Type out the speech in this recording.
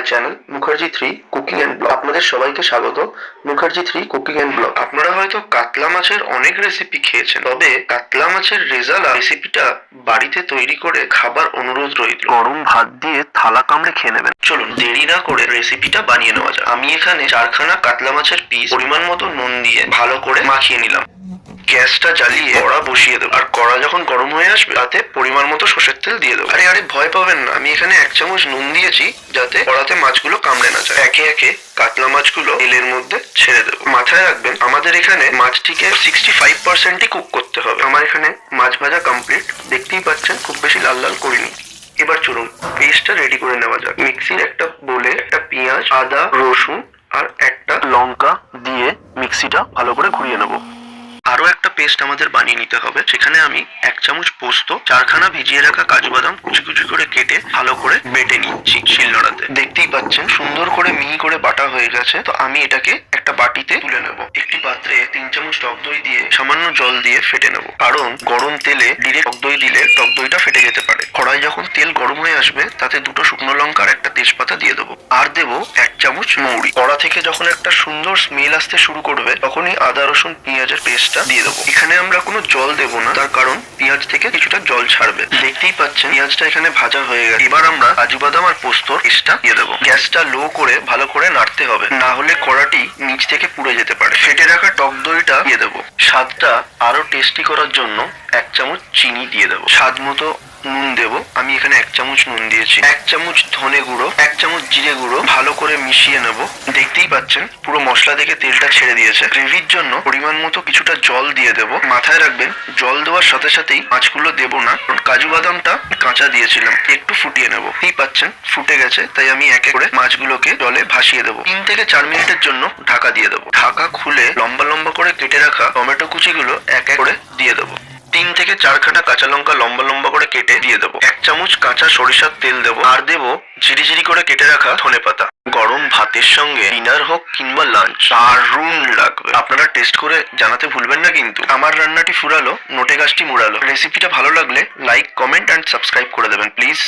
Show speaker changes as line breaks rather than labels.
My channel Mukherjee three cooking and blog আপনাদের সবাইকে স্বাগত Mukherjee three cooking and blog আপনারা হয়তো কাতলা মাছের অনেক রেসিপি খেয়েছেন, তবে কাতলা মাছের রেজালা রেসিপিটা বাড়িতে তৈরি করে খাবার অনুরোধ রইল। গরম ভাত দিয়ে থালা কামড়ে খেয়ে নেবেন। চলুন, দেরি না করে রেসিপিটা বানিয়ে নেওয়া যাক। আমি এখানে চারখানা কাতলা মাছের পিস পরিমাণ মতো নুন দিয়ে ভালো করে মাখিয়ে নিলাম। গ্যাসটা জ্বালিয়ে কড়া বসিয়ে দেবো। আর কড়া যখন গরম হয়ে আসবে, তাতে পরিমাণ মতো সর্ষের তেল দিয়ে দেবো। আরে আরে, ভয় পাবেন না। আমি এখানে এক চামচ নুন দিয়েছি, যাতে কড়াতে মাছগুলো কামড়ে না যায়। একে একে কাতলা মাছগুলো তেলের মধ্যে ছেড়ে দেবো। মাথায় রাখবেন, আমাদের এখানে মাছটিকে সিক্সটি ফাইভ পার্সেন্টই কুক করতে হবে। আমার এখানে মাছ ভাজা কমপ্লিট দেখতেই পাচ্ছেন, খুব বেশি লাল লাল করিনি। এবার চলুন পেস্টটা রেডি করে নেওয়া যাক। মিক্সির একটা বলে একটা পেঁয়াজ, আদা, রসুন আর একটা লঙ্কা দিয়ে মিক্সিটা ভালো করে ঘুরিয়ে নেব। আরও একটা পেস্ট আমাদের বানিয়ে নিতে হবে। সেখানে আমি এক চামচ পোস্ত, চারখানা ভিজিয়ে রাখা কাজু বাদাম কুচি কুচি করে কেটে ভালো করে বেটে নিচ্ছি শিলনোড়াতে। দেখতেই পাচ্ছেন, সুন্দর করে মিহি করে বাটা হয়ে গেছে। তো আমি এটাকে একটা বাটিতে তুলে নেব। একটি পাত্রে তিন চামচ টক দই দিয়ে সামান্য জল দিয়ে ফেটে নেব। কারণ গরম তেলে ডিরেক্ট টক দই দিলে টক দইটা ফেটে যেতে পারে। কড়াই যখন তেল গরম হয়ে আসবে, তাতে দুটো শুকনো লঙ্কার একটা তেজপাতা দিয়ে দেবো। আর দেবো এক চামচ মৌরি। কড়া থেকে যখন একটা সুন্দর স্মেল আসতে শুরু করবে, তখনই আদা, রসুন, পেঁয়াজের পেস্টটা দিয়ে দেবো। এখানে আমরা কোনো জল দেবো না, তার কারণ পেঁয়াজ থেকে কিছুটা জল ছাড়বে। দেখতেই পাচ্ছেন, পেঁয়াজটা এখানে ভাজা হয়ে গেছে। এবার আমরা কাজু বাদাম আর পোস্তর পেস্টটা দিয়ে দেবো। গ্যাসটা লো করে ভালো করে নাড়তে হবে। না হলে কড়াটি নিচ থেকে পুড়ে যেতে পারে। ফেটে রাখা টক দইটা দিয়ে দেবো। স্বাদটা আরও টেস্টি করার জন্য এক চামচ চিনি দিয়ে দেবো। স্বাদ মতো নুন দেবো। আমি এখানে এক চামচ নুন দিয়েছি। এক চামচ ধনে গুঁড়ো, এক চামচ জিরে গুঁড়ো ভালো করে মিশিয়ে নেব। দেখতেই পাচ্ছেন, পুরো মশলা থেকে তেলটা ছেড়ে দিয়েছে। গ্রেভির জন্য পরিমাণ মতো কিছুটা জল দিয়ে দেবো। মাথায় রাখবেন, জল দেওয়ার সাথে সাথেই মাছগুলো দেবো না। কাজু বাদামটা কাঁচা দিয়েছিলাম, একটু ফুটিয়ে নেব। এই পাচ্ছেন, ফুটে গেছে, তাই আমি এক এক করে মাছগুলোকে জলে ভাসিয়ে দেবো। তিন থেকে চার মিনিটের জন্য ঢাকা দিয়ে দেবো। ঢাকা খুলে লম্বা লম্বা করে কেটে রাখা টমেটো কুচিগুলো এক এক করে দিয়ে দেবো। তিন থেকে চারখানা কাঁচা লঙ্কা লম্বা লম্বা করে কেটে দিয়ে দেবো। এক চামচ কাঁচা সরিষার তেল দেবো। আর দেবো ঝিরি ঝিরি করে কেটে রাখা ধনে পাতা। গরম ভাতের সঙ্গে ডিনার হোক কিংবা লাঞ্চ দারুণ লাগবে। আপনারা টেস্ট করে জানাতে ভুলবেন না কিন্তু। আমার রান্নাটি ফুরালো, নোটে গাছটি মুড়ালো। রেসিপিটা ভালো লাগলে লাইক, কমেন্ট, অ্যান্ড সাবস্ক্রাইব করে দেবেন, প্লিজ।